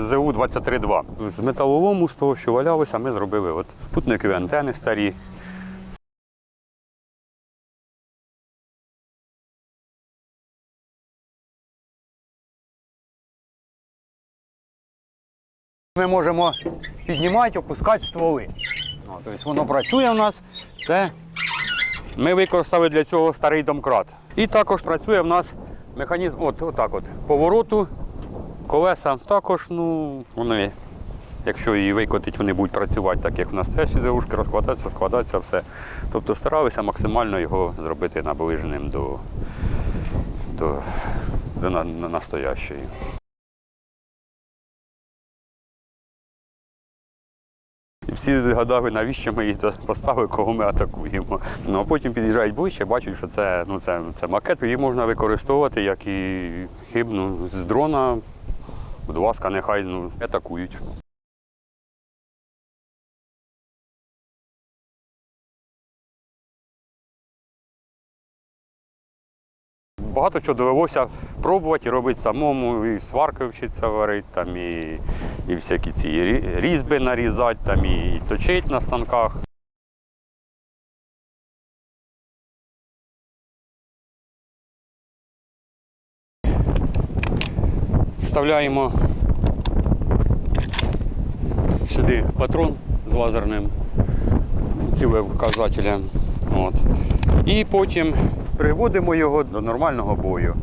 ЗУ-23-2. З металолому, з того, що валялося, ми зробили от спутникові антени старі. Ми можемо піднімати, опускати стволи. Ну, тобто воно працює у нас. Це ми використали для цього старий домкрат. І також працює в нас механізм, от, отак от, повороту, колеса також, ну, вони, якщо її викотить, вони будуть працювати так, як в настоящі завушки, розкладатися, складатися, все. Тобто старалися максимально його зробити наближеним до, до, до на, на настоящої. Всі згадали, навіщо ми їх поставили, кого ми атакуємо. Ну а потім під'їжджають ближче, бачать, що це, ну, це, це макет, її можна використовувати як і хибну з дрона. Будь ласка, нехай ну, атакують. Багато чого довелося пробувати і робити самому, і сварки вчитися варити, там, і, і всякі ці різьби нарізати, там, і точити на станках. Вставляємо сюди патрон з лазерним цілевказателем. І потім приводимо його до нормального бою.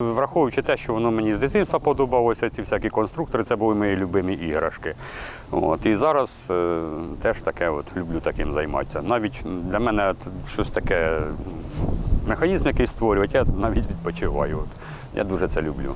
Враховуючи те, що воно мені з дитинства подобалося, ці всякі конструктори, це були мої любимі іграшки. От, і зараз е, теж таке от, люблю таким займатися. Навіть для мене щось таке, механізм якийсь створювати, я навіть відпочиваю. От. Я дуже це люблю.